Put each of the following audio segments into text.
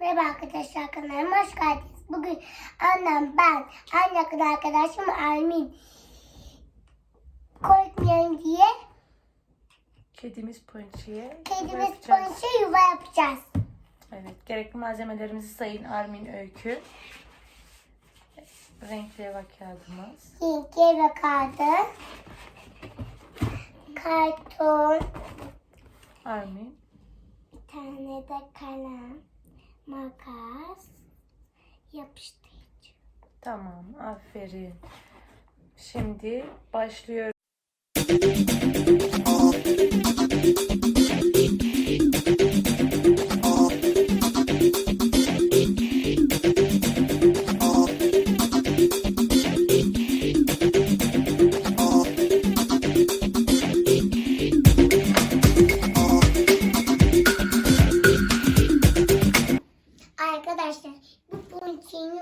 Merhaba arkadaşlar kanalıma hoş geldiniz. Bugün annem, ben, en yakın arkadaşım Armin. Korkmayalım diye Kedimiz Ponçi'ye kedimiz ponçe yuva yapacağız. Evet, gerekli malzemelerimizi sayın Armin Öykü. Renkli eva kağıdımız. Linke ve kağıdı. Karton. Armin. Bir tane de kalem. Makas. Yapıştırıcı. Tamam, aferin. Şimdi başlıyoruz.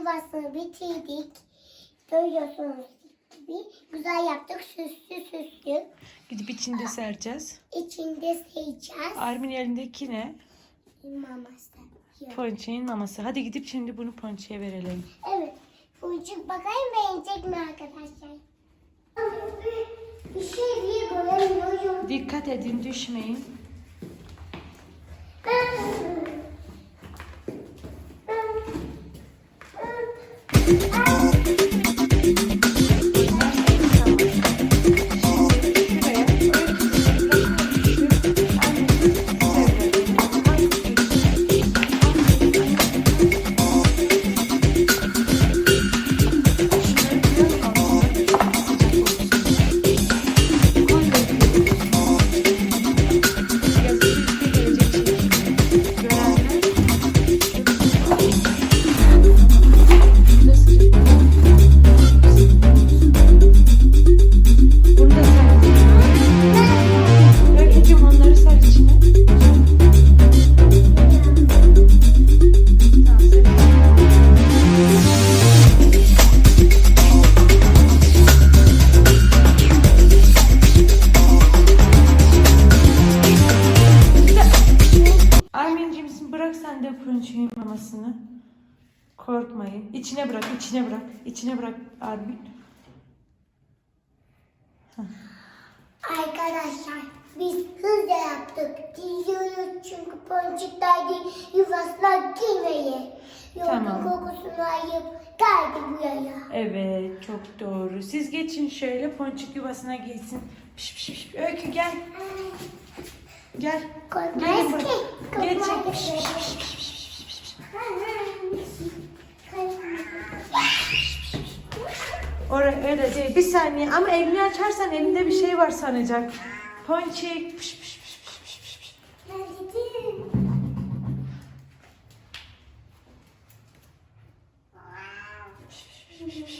Yuvasını bitirdik. Görüyorsunuz gibi güzel yaptık. Süslü süslü. Gidip içinde sereceğiz. İçinde seyeceğiz. Armin elindeki ne? Maması. Yok. Ponçi'nin maması. Hadi gidip şimdi bunu Ponçi'ye verelim. Evet. Ponçik bakayım beğenecek mi arkadaşlar? Bir şey diye göremiyorum. Dikkat edin, düşmeyin. Bunu Oh! Mamasını. Korkmayın. İçine bırak, içine bırak. İçine bırak Armin. Arkadaşlar biz hızla yaptık. Diyoruz çünkü ponçikler değil yuvasına girmeye. Yolda Tamam. kokusunu ayıp geldi buraya. Evet, çok doğru. Siz geçin şöyle ponçik yuvasına geçsin. Piş piş piş. Öykü gel. Gel. Korkmaz Gelin ki. Geçin. Korkmaz Piş ki. piş piş piş piş piş piş Oraya öyle değil. Bir saniye ama elini açarsan elinde bir şey var sanacak. Ponçik. Pış pış pış pış pış pış. pış. pış, pış, pış, pış.